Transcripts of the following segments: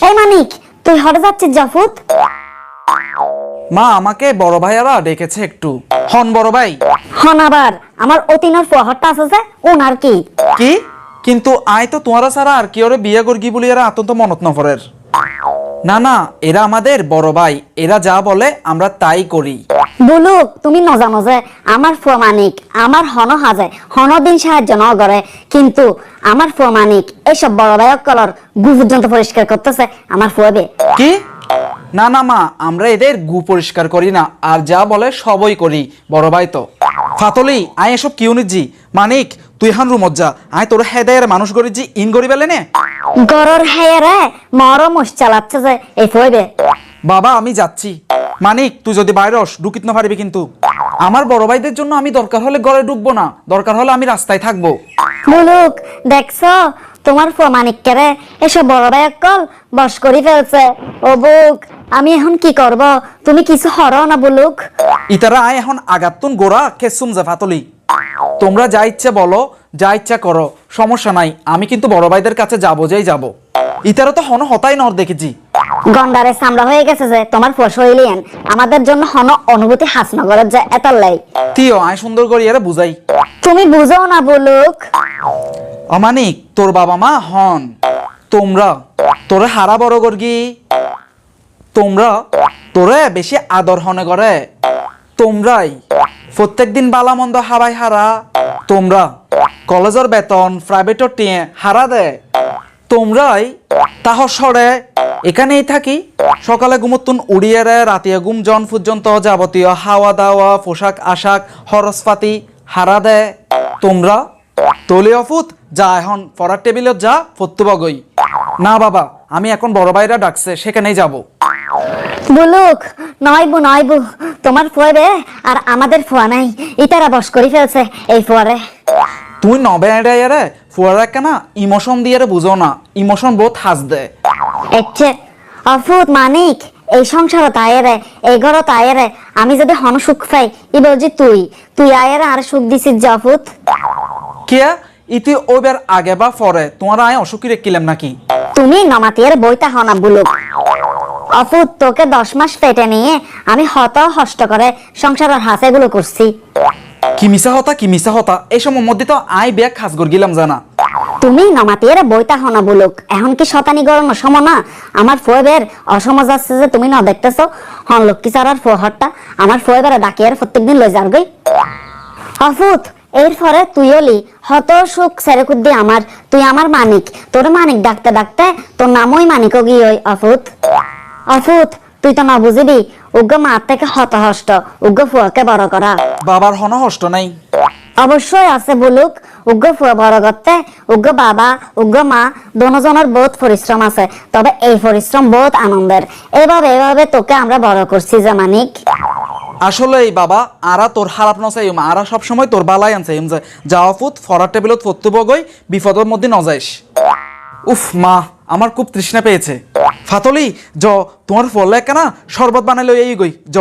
এই মানিক তুই হরে যাচ্ছিস জাফুত? মা আমাকে বড় ভাইয়ারা ডেকেছে একটু। হন বড় ভাই। হন আবার আমার অতিনার ফহরটা আছে যে ওনার কি? কি? কিন্তু আয় তো তোমারা ছাড়া আর কি ওরে বিয়ে করগি বলি এরা আতন্ত মনত নফরের না না এরা আমাদের বড় ভাই। এরা যা বলে আমরা তাই করি। বুলুক তুমি নজানো যে আমার ফুয়া আমার হন হাজে হন দিন সাহায্য ন করে কিন্তু আমার ফুয়া মানিক এইসব বড় ভাইক কলর গু পর্যন্ত পরিষ্কার করতেছে আমার ফুয়াবে। কি? না না মা আমরা এদের গু পরিষ্কার করি না আর যা বলে সবই করি বড় ভাই তো। ফাতলি আয় এসব কিউ নিজি মানিক তুই হান রুমত যা। আয় তোর হেদায়ের মানুষ গরিজি ইন গরি বেলে নে গরর হেয়ারে মর মুশ চালাচ্ছে যে এই ফুয়াবে বাবা আমি যাচ্ছি। মানিক তুই যদি বাইরে অস ঢুকিত না পারবি কিন্তু। আমার বড় ভাইদের জন্য আমি দরকার হলে ঘরে ঢুকবো না। দরকার হলে আমি রাস্তায় থাকব। বুলুক দেখছ? তোমার মানিক কেরে এসব বড় ভাইক কল বস করি ফেলছে। ও বুক আমি এখন কি করব? তুমি কিছু হরো না বলুক। ইতারা এখন আগাতুন গোড়া খেসুম যে ফাতলি তোমরা যা ইচ্ছে বলো যা ইচ্ছা করো সমস্যা নাই আমি কিন্তু বড় ভাইদের কাছে যাব যেই যাব। ইতারা তো হন হতাই নর দেখেছি। গন্ডারে সামলা হয়ে গেছে যে তোমার ফস হইলিয়েন আমাদের জন্য হন অনুভূতি হাসনগরের যে এতাল্লাই তিও আয় সুন্দর করি এরা বুঝাই। তুমি বুঝাও না বলুক। অমানিক তোর বাবা মা হন। তোমরা তোরে হারা বড় গর্গি তোমরা তোরে বেশি আদর হনে করে। তোমরাই প্রত্যেকদিন বালা মন্দ হাবাই হারা। তোমরা কলেজের বেতন প্রাইভেটর টিয়ে হারা দে। তোমরাই তাহ সরে এখানেই থাকি। সকালে ঘুমতুন উড়িয়ে রে, রাতিয়া ঘুম জন পর্যন্ত যাবতীয় হাওয়া দাওয়া, পোশাক আশাক, খরচপাতি হারা দে। তোমরা তলি অফুত যা এখন পড়ার টেবিলত যা, ফত্তু বগই। না বাবা, আমি এখন বড় ভাইরা ডাকছে, সেখানেই যাব। বুলুক নয়বু নয়বু তোমার ফুয়াবে আর আমাদের ফুয়া নাই। ইতারা বস করি ফেলছে এই ফুয়ারে। তুই নবে রে ফুয়ারা কেনা ইমোশন দিয়ে রে বুঝো না ইমোশন বহুত হাস দে। এচ্ছে অফুত মানিক এই সংসার তায়েরে এই ঘর তায়েরে আমি যদি হন সুখ পাই ই বলছি তুই তুই আয়ের আর সুখ দিছিস যে অফুত? কিয়া? ইতি ওইবার আগে বা পরে তোমার আয় অসুখী রেখিলাম নাকি? তুমি নমাতিয়ার বইটা হনা বুলুক। অফুত তোকে দশ মাস পেটে নিয়ে আমি হত হষ্ট করে সংসারের হাসেগুলো করছি। কি মিশা হতা কি মিশা হতা? এই সময় মধ্যে তো আয় ব্যাগ খাস গর গিলাম জানা। তুমি নমাতিয়ার বইটা হনা বুলুক। এখন কি শতানি গরম সম না? আমার ফয়েবের অসমাজ আছে যে তুমি না দেখতেছো। হন লক্ষ্মী সারার ফোহরটা আমার ফোয়েবের ডাকিয়ার প্রত্যেকদিন লই যার গই অফুত এর পরে তুই অলি হত সুখ সেরে কুদ্দি আমার। তুই আমার মানিক তোর মানিক ডাকতে ডাকতে তোর নামই মানিক গিয়ে অফুত। অফুত তুই তো না বুঝিবি উগ্র মা থেকে হত হষ্ট উগ্র ফুয়াকে বড় করা। বাবার হন হষ্ট নাই। অবশ্যই আছে বলুক উগ্র ফুয়া বড় করতে উগ্র বাবা উগ্র মা দোনোজনের বহুত পরিশ্রম আছে তবে এই পরিশ্রম বহুত আনন্দের। এভাবে এভাবে তোকে আমরা বড় করছি যে মানিক। আসলে এই বাবা আরা তোর খারাপ নচাইম আরা সবসময় তোর বালাই আনচাইম যে যাওয়া ফুত ফরার টেবিলত ফত্তু বগই বিপদের মধ্যে নজাইস। উফ মা আমার খুব তৃষ্ণা পেয়েছে। ফাতলি জ তোমার ফলে কেনা শরবত বানাইলো এই গই জ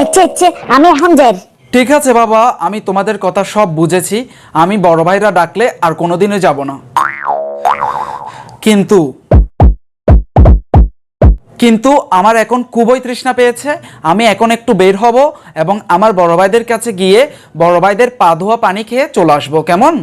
আচ্ছা আচ্ছা আমি এখন যাই। ঠিক আছে বাবা আমি তোমাদের কথা সব বুঝেছি আমি বড় ভাইরা ডাকলে আর কোনোদিনও যাব না। কিন্তু কিন্তু আমার এখন খুবই তৃষ্ণা পেয়েছে আমি এখন একটু বের হব এবং আমার বড় ভাইদের কাছে গিয়ে বড় ভাইদের পা ধোয়া পানি খেয়ে চলে আসব কেমন?